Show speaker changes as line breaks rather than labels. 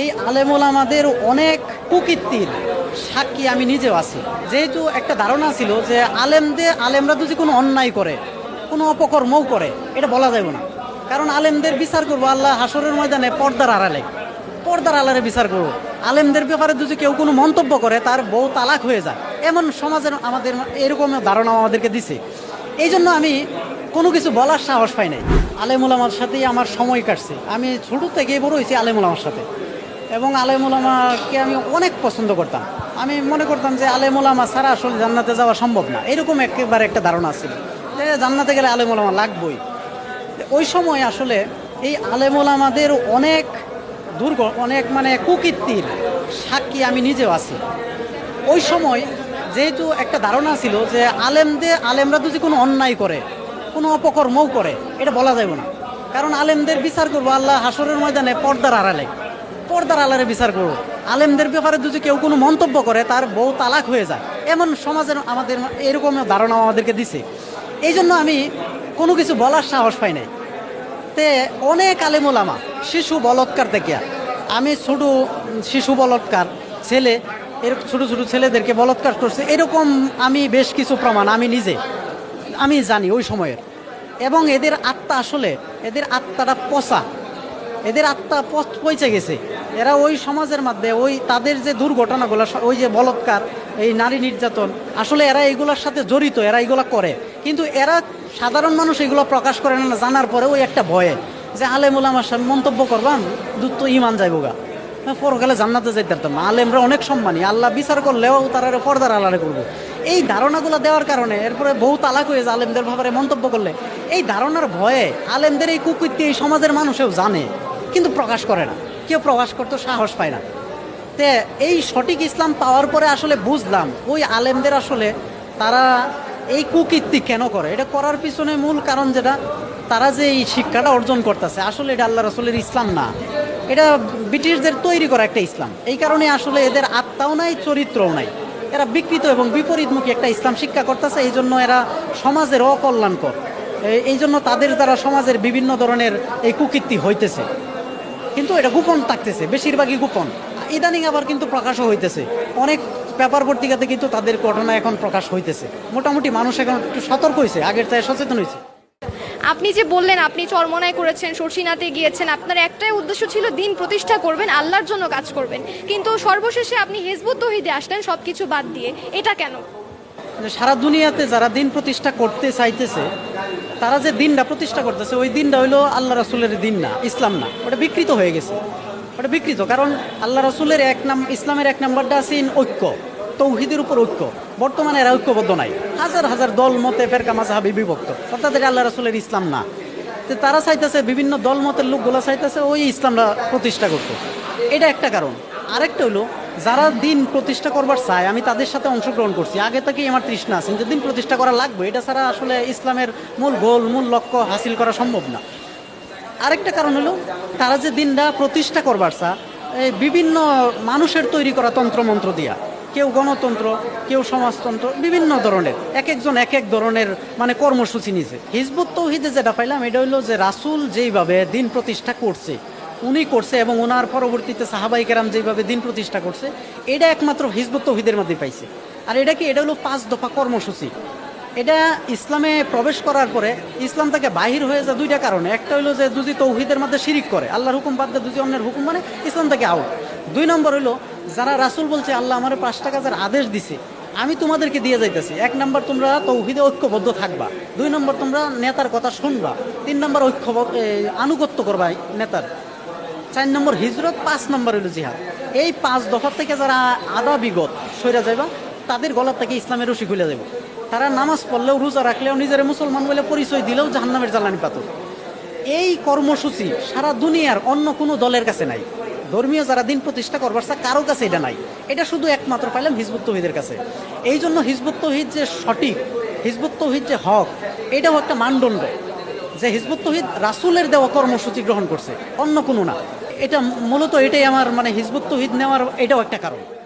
এই আলেমুল আমাদের অনেক কুকীর্তির সাক্ষী আমি নিজেও আছি। যেহেতু একটা ধারণা ছিল যে আলেমদের আলেমরা যদি কোনো অন্যায় করে, কোনো অপকর্মও করে, এটা বলা যাবে না। কারণ আলেমদের বিচার করব, আল্লাহ হাসরের ময়দানে পর্দার আড়ালে পর্দার আড়ালে বিচার করব। আলেমদের ব্যাপারে যদি কেউ কোনো মন্তব্য করে, তার বউ তালাক হয়ে যায়। এমন সমাজের আমাদের এরকম ধারণা আমাদেরকে দিছে। এই জন্য আমি কোনো কিছু বলার সাহস পাই নাই। আলেমুল আমার সাথেই আমার সময় কাটছে। আমি ছোট থেকে বড় হয়েছি আলেমুল আমার সাথে। এবং আলেমুল আমাকে আমি অনেক পছন্দ করতাম। আমি মনে করতাম যে আলেমুল আমা ছাড়া আসলে জান্নাতে যাওয়া সম্ভব না। এরকম একেবারে একটা ধারণা ছিল যে জান্নাতে গেলে আলেমুল আমা লাগবই। ওই সময় আসলে এই আলেমুল আমাদের অনেক দুর্গ, অনেক মানে কুকীর্তির সাক্ষী আমি নিজেও আছি। ওই সময় যেহেতু একটা ধারণা ছিল যে আলেমদের আলেমরা যদি কোনো অন্যায় করে, কোনো অপকর্মও করে, এটা বলা যাবে না। কারণ আলেমদের বিচার করব আল্লাহ হাসরের ময়দানে পর্দার আড়ালে। পর্দার আড়ালে বিচার করব। আলেমদের ব্যাপারে যদি কেউ কোনো মন্তব্য করে, তার বউ তালাক হয়ে যায়। এমন সমাজের আমাদের এরকম ধারণা আমাদেরকে দিছে। এই জন্য আমি কোনো কিছু বলার সাহস পাই নাই। তে অনেক আলেমুলামা শিশু বলৎকার থেকে আমি ছোট শিশু বলৎকার ছেলে এরকম ছোট ছোট ছেলেদেরকে বলৎকার করছে। এরকম আমি বেশ কিছু প্রমাণ আমি নিজে, আমি জানি ওই সময়ের। এবং এদের আত্মা আসলে, এদের আত্মাটা পচা। এদের আত্মা পচ- পচে গেছে। এরা ওই সমাজের মধ্যে ওই তাদের যে দুর্ঘটনাগুলো ওই যে বলৎকার এই নারী নির্যাতন আসলে এরা এগুলোর সাথে জড়িত এরা এগুলো করে। কিন্তু এরা সাধারণ মানুষ এগুলো প্রকাশ করে না জানার পরে ওই একটা ভয়ে যে আলেমুল আমার সাথে মন্তব্য করবাম দুধ তো ইমান হ্যাঁ, পরকালে জান্নাতে যাইতে পারতাম। আলেমরা অনেক সম্মানী আল্লাহ বিচার করলেও তারা পর্দার আলারে করব। এই ধারণাগুলো দেওয়ার কারণে এরপরে বহু তালাক হয়ে যায় আলেমদের ব্যাপারে মন্তব্য করলে এই ধারণার ভয়ে আলেমদের এই কুকৃতি এই সমাজের মানুষেও জানে। কিন্তু প্রকাশ করে না। কেউ প্রকাশ করতে সাহস পায় না। তে এই সঠিক ইসলাম পাওয়ার পরে আসলে বুঝলাম, ওই আলেমদের আসলে তারা এই কুকীর্তি কেন করে? এটা করার পিছনে মূল কারণ যেটা, তারা যে এই শিক্ষাটা অর্জন করতেছে, আসলে এটা আল্লাহ রসুলের ইসলাম না। এটা ব্রিটিশদের তৈরি করা একটা ইসলাম। এই কারণে আসলে এদের আত্মাও নাই, চরিত্রও নাই। এরা বিকৃত এবং বিপরীতমুখী একটা ইসলাম শিক্ষা করতেছে, এই জন্য এরা সমাজের অকল্যাণকর। এই- জন্য তাদের দ্বারা সমাজের বিভিন্ন ধরনের এই কুকীর্তি হইতেছে। কিন্তু এটা গোপন থাকতেছে বেশিরভাগই গোপন। ইদানিং আবার কিন্তু প্রকাশও হইতেছে। অনেক পেপার পত্রিকাতে কিন্তু তাদের ঘটনা এখন প্রকাশ হইতেছে। মোটামুটি মানুষ এখন একটু সতর্ক হয়েছে আগের চাই সচেতন হয়েছে
আপনি যে বললেন আপনি চরমনায় করেছেন শর্ষিনাতে গিয়েছেন আপনার একটাই উদ্দেশ্য ছিল দিন প্রতিষ্ঠা করবেন আল্লাহর জন্য কাজ করবেন। কিন্তু সর্বশেষে আপনি হেজবুত তহিদে আসলেন সবকিছু বাদ দিয়ে। এটা কেন?
সারা দুনিয়াতে যারা দিন প্রতিষ্ঠা করতে চাইতেছে তারা যে দিনটা প্রতিষ্ঠা করতেছে, ওই দিনটা হইল আল্লাহ রাসুলের দিন না, ইসলাম না। ওটা বিকৃত হয়ে গেছে। ওটা বিকৃত, কারণ আল্লাহ রাসুলের এক নাম, ইসলামের এক নাম্বারটা আছে ঐক্য, তৌহিদের উপর ঐক্য। বর্তমানে এরা ঐক্যবদ্ধ নাই। হাজার হাজার দল, মতে, ফেরকা মাঝাবি বিভক্ত। অর্থাৎ এটা আল্লাহ রাসুলের ইসলাম না। তো তারা চাইতেছে, বিভিন্ন দল, মতের লোকগুলো চাইতেছে, ওই ইসলামটা প্রতিষ্ঠা করতে। এটা একটা কারণ। আরেকটা হলো যারা দিন প্রতিষ্ঠা করবার চায়, আমি তাদের সাথে অংশগ্রহণ করছি। আগে থেকেই আমার তৃষ্ণা আছে যে দিন প্রতিষ্ঠা করা লাগবে, এটা ছাড়া আসলে ইসলামের মূল গোল, মূল লক্ষ্য হাসিল করা সম্ভব না। আরেকটা কারণ হলো, তারা যে দিনটা প্রতিষ্ঠা করবার চা বিভিন্ন মানুষের তৈরি করা তন্ত্রমন্ত্র দিয়া, কেউ গণতন্ত্র, কেউ সমাজতন্ত্র, বিভিন্ন ধরনের এক একজন এক এক ধরনের মানে কর্মসূচি নিছে। হিজবুত তৌহিদে যেটা পাইলাম, এটা হইল যে রাসুল যেইভাবে দিন প্রতিষ্ঠা করছে উনি করছে এবং ওনার পরবর্তীতে সাহাবাই কেরাম যেভাবে দিন প্রতিষ্ঠা করছে, এটা একমাত্র হিজবুত তৌহিদের মধ্যে পাইছে। আর এটা কি, এটা হলো পাঁচ দফা কর্মসূচি। এটা ইসলামে প্রবেশ করার পরে ইসলাম থেকে বাহির হয়ে যায় দুইটা কারণে। একটা হলো যে দুজি তৌহিদের মধ্যে শিরিক করে, আল্লাহর হুকুম বাদ দিয়ে দুজি অন্যের হুকুম মানে ইসলাম থেকে আউট দুই নম্বর হলো যারা রাসুল বলছে, আল্লাহ আমার পাঁচটা কাজের আদেশ দিছে, আমি তোমাদেরকে দিয়ে যাইতেছি। এক নম্বর তোমরা তৌহিদে ঐক্যবদ্ধ থাকবা। দুই নম্বর তোমরা নেতার কথা শুনবা। তিন নম্বর ঐক্য আনুগত্য করবা নেতার। চার নম্বর হিজরত, পাঁচ নম্বর হলো জিহাদ। এই পাঁচ দফার থেকে যারা আদা বিগত সইরা যাইবা, তাদের গলার থেকে ইসলামের রশি খুলে যাবে তারা নামাজ পড়লেও রোজা রাখলেও নিজের মুসলমান বলে পরিচয় দিলেও জাহান্নামের জ্বালানি পাথর। এই কর্মসূচি সারা দুনিয়ার অন্য কোনো দলের কাছে নাই। ধর্মীয় যারা দিন প্রতিষ্ঠা করবার কারও কাছে এটা নাই। এটা শুধু একমাত্র পাইলাম হিজবুত তহিদের কাছে। এই জন্য হিজবুত তহিদ যে সঠিক, হিজবুত তহিদ যে হক, এটাও একটা মানদণ্ড। যে হিজবুত তহিদ রাসুলের দেওয়া কর্মসূচি গ্রহণ করছে, অন্য কোনো না। এটা মূলত এটাই আমার মানে হিজবুত তহিদ নেওয়ার এটাও একটা কারণ।